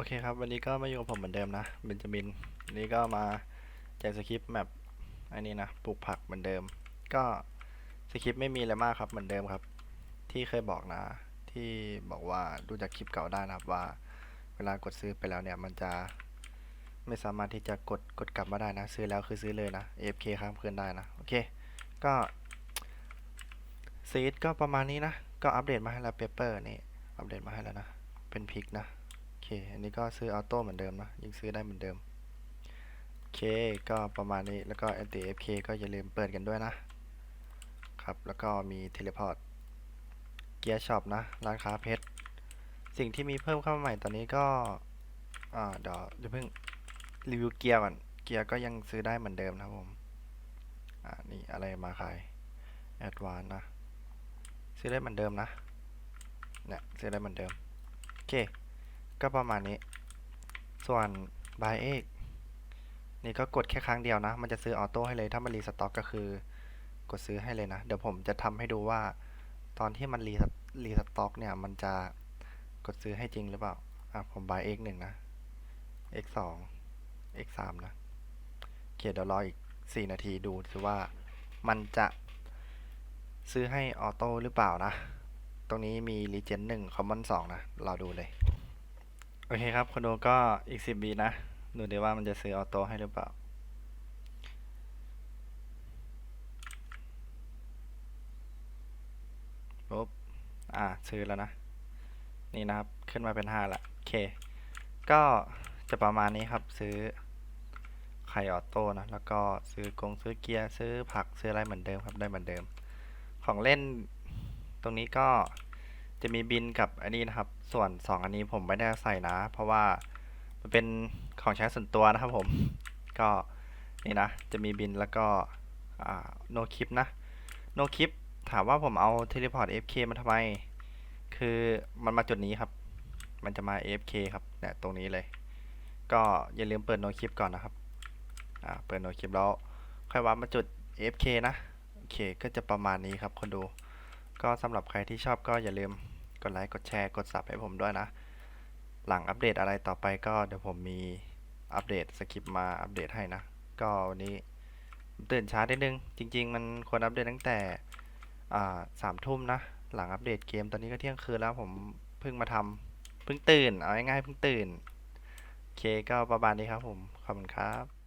โอเคครับ วันนี้ก็มาอยู่กับผมเหมือนเดิมนะเบนจามินวันนี้ก็มาแจกสคริปต์แมปอันนี้นะปลูกผักเหมือนเดิม ก็สคริปต์ไม่มีอะไรมากครับเหมือนเดิมครับ ที่เคยบอกนะ ที่บอกว่าดูจากคลิปเก่าได้นะครับว่า เวลากดซื้อไปแล้วเนี่ย มันจะไม่สามารถที่จะกดกดกลับมาได้นะ ซื้อแล้วคือซื้อเลยนะ AFK ค้างคืนได้นะโอเค ก็ซีดก็ประมาณนี้นะ ก็อัปเดตมาให้แล้วเปเปอร์นี่อัปเดตมาให้แล้วนะเป็นพิกนะ อเคอันนี้ก็ซื้อออโต้เหมือนเดิมนะยังซื้อได้เหมือนเดิมโอเคก็ประมาณนี้แล้วก็ anti FK ก็อย่าลืมเปิดกันด้วยนะครับ แล้วก็มีเทเลพอร์ตเกียร์ช็อปนะ ร้านค้าเพชร สิ่งที่มีเพิ่มเข้ามาใหม่ตอนนี้ก็อ่าเดี๋ยวจะเพิ่งรีวิวเกียร์ก่อน เกียร์ก็ยังซื้อได้เหมือนเดิมนะครับผม อ่า นี่อะไรมาขายแอดวานนะ ซื้อได้เหมือนเดิมนะเนี่ยซื้อได้เหมือนเดิม โอเค ก็ประมาณนี้ ส่วน buy egg นี่ก็กดแค่ครั้งเดียวนะ มันจะซื้อออโต้ให้เลย ถ้ามันรีสต็อกก็คือกดซื้อให้เลยนะ เดี๋ยวผมจะทำให้ดูว่า ตอนที่มันรีรีสต็อกเนี่ย มันจะกดซื้อให้จริงหรือเปล่า อะ ผม buy x หนึ่งนะ x สอง x สามนะโอเคเดี๋ยวรออีกสี่นาทีดูสิว่ามันจะซื้อให้ออโต้หรือเปล่านะ ตรงนี้มี Regen หนึ่ง Common สองนะรอดูเลย โอเคครับคนดูก็อีกสิบบีนะ ดูดีว่ามันจะซื้อออโต้ให้หรือเปล่า ปุ๊บ อ่า ซื้อแล้วนะ นี่นะครับ ขึ้นมาเป็นห้าละโอเค ก็จะประมาณนี้ครับ ซื้อไข่ออโต้นะ แล้วก็ซื้อกงซื้อเกียร์ ซื้อผัก ซื้ออะไรเหมือนเดิมครับ ได้เหมือนเดิม ของเล่นตรงนี้ก็ จะมีบินกับอันนี้นะครับ ส่วน 2 อันนี้ผมไม่ได้ใส่นะ เพราะว่ามันเป็นของใช้ส่วนตัวนะครับผม ก็นี่นะ จะมีบินแล้วก็โนคลิปนะ โนคลิปถามว่าผมเอาเทเลพอร์ต AFK มาทำไม คือมันมาจุดนี้ครับ มันจะมา AFK ครับเนี่ยตรงนี้เลย ก็อย่าลืมเปิดโนคลิปก่อนนะครับ อ่า เปิดโนคลิปแล้ว ค่อยวัดมาจุด AFK นะ โอเค ก็จะประมาณนี้ครับคนดู ก็สำหรับใครที่ชอบก็อย่าลืม กดไลค์กดแชร์กดซับให้ผมด้วยนะ หลังอัปเดตอะไรต่อไปก็เดี๋ยวผมมีอัปเดตสคริปต์มาอัปเดตให้นะ ก็วันนี้ตื่นช้านิดนึง จริง ๆ มันควรอัปเดตตั้งแต่สามทุ่มนะ หลังอัปเดตเกมตอนนี้ก็เที่ยงคืนแล้วผมเพิ่งมาทำเพิ่งตื่น เอาง่ายๆเพิ่งตื่น โอเคก็ประมาณนี้ครับผม ขอบคุณครับ